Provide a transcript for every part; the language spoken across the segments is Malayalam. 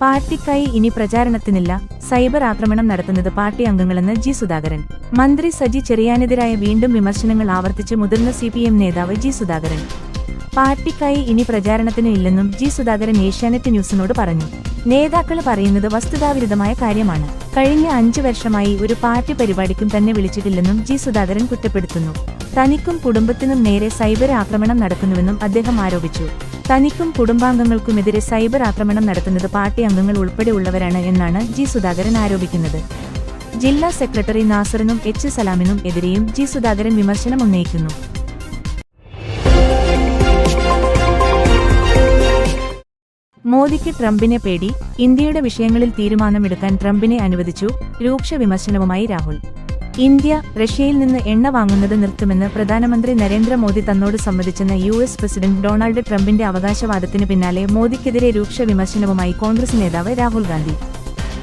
പാർട്ടിക്കായി ഇനി പ്രചാരണത്തിനില്ല. സൈബർ ആക്രമണം നടത്തുന്നത് പാർട്ടി അംഗങ്ങളെന്ന് ജി സുധാകരൻ. മന്ത്രി സജി ചെറിയാനെതിരായ വീണ്ടും വിമർശനങ്ങൾ ആവർത്തിച്ച് മുതിർന്ന സി നേതാവ് ജി സുധാകരൻ. പാർട്ടിക്കായി ഇനി പ്രചാരണത്തിന് ഇല്ലെന്നും ജി സുധാകരൻ ഏഷ്യാനെറ്റ് ന്യൂസിനോട് പറഞ്ഞു. നേതാക്കൾ പറയുന്നത് വസ്തുതാവിരുദ്ധമായ കാര്യമാണ്. കഴിഞ്ഞ അഞ്ചു വർഷമായി ഒരു പാർട്ടി പരിപാടിക്കും തന്നെ വിളിച്ചിട്ടില്ലെന്നും ജി സുധാകരൻ കുറ്റപ്പെടുത്തുന്നു. തനിക്കും കുടുംബത്തിനും നേരെ സൈബർ ആക്രമണം നടക്കുന്നുവെന്നും അദ്ദേഹം ആരോപിച്ചു. തനിക്കും കുടുംബാംഗങ്ങൾക്കുമെതിരെ സൈബർ ആക്രമണം നടത്തുന്നത് പാർട്ടി അംഗങ്ങൾ ഉൾപ്പെടെയുള്ളവരാണ് എന്നാണ് ജി സുധാകരൻ ആരോപിക്കുന്നത്. ജില്ലാ സെക്രട്ടറി നാസറിനും എച്ച് സലാമിനും എതിരെയും ജി സുധാകരൻ വിമർശനം ഉന്നയിക്കുന്നു. മോദിക്ക് ട്രംപിനെ പേടി ഇന്ത്യയുടെ വിഷയങ്ങളിൽ തീരുമാനമെടുക്കാൻ ട്രംപിനെ അനുവദിച്ചു രൂക്ഷ വിമർശനവുമായി രാഹുൽ. ഇന്ത്യ റഷ്യയിൽ നിന്ന് എണ്ണ വാങ്ങുന്നത് നിർത്തുമെന്ന് പ്രധാനമന്ത്രി നരേന്ദ്രമോദി തന്നോട് സമ്മതിച്ചെന്ന യു എസ് പ്രസിഡന്റ് ഡൊണാൾഡ് ട്രംപിന്റെ അവകാശവാദത്തിന് പിന്നാലെ മോദിക്കെതിരെ രൂക്ഷ വിമർശനവുമായി കോൺഗ്രസ് നേതാവ് രാഹുൽ ഗാന്ധി.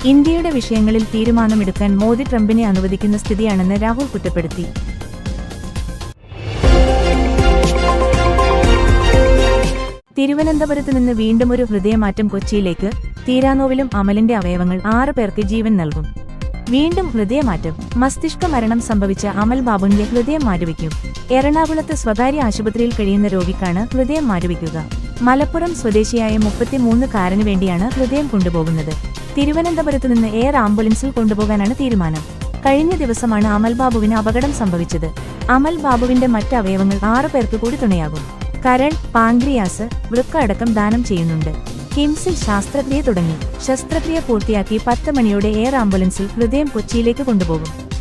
ഇന്ത്യയുടെ വിഷയങ്ങളിൽ തീരുമാനമെടുക്കാൻ മോദി ട്രംപിനെ അനുവദിക്കുന്ന സ്ഥിതിയാണെന്ന് രാഹുൽ കുറ്റപ്പെടുത്തി. തിരുവനന്തപുരത്ത് നിന്ന് വീണ്ടും ഒരു ഹൃദയമാറ്റം കൊച്ചിയിലേക്ക് തീരാനോവിലും അമലിന്റെ അവയവങ്ങൾ ആറ് പേർക്ക് ജീവൻ നൽകും. വീണ്ടും ഹൃദയമാറ്റം. മസ്തിഷ്ക മരണം സംഭവിച്ച അമൽ ബാബുവിന്റെ ഹൃദയം മാറ്റിവെക്കും എറണാകുളത്ത് സ്വകാര്യ ആശുപത്രിയിൽ കഴിയുന്ന രോഗിക്കാണ് ഹൃദയം മാറ്റിവെക്കുക മലപ്പുറം സ്വദേശിയായ മുപ്പത്തിമൂന്ന് കാരന് വേണ്ടിയാണ് ഹൃദയം കൊണ്ടുപോകുന്നത്. തിരുവനന്തപുരത്ത് നിന്ന് എയർ ആംബുലൻസിൽ കൊണ്ടുപോകാനാണ് തീരുമാനം. കഴിഞ്ഞ ദിവസമാണ് അമൽ ബാബുവിന് അപകടം സംഭവിച്ചത്. അമൽ ബാബുവിന്റെ മറ്റ് അവയവങ്ങൾ ആറു പേർക്ക് കൂടി തുണയാകും. കരൾ പാൻക്രിയാസ് വൃക്ക അടക്കം ദാനം ചെയ്യുന്നുണ്ട്. കിംസിൽ ശാസ്ത്രക്രിയ തുടങ്ങി. ശസ്ത്രക്രിയ പൂർത്തിയാക്കി പത്ത് മണിയോടെ എയർ ആംബുലൻസിൽ ഹൃദയം കൊച്ചിയിലേക്ക് കൊണ്ടുപോകും.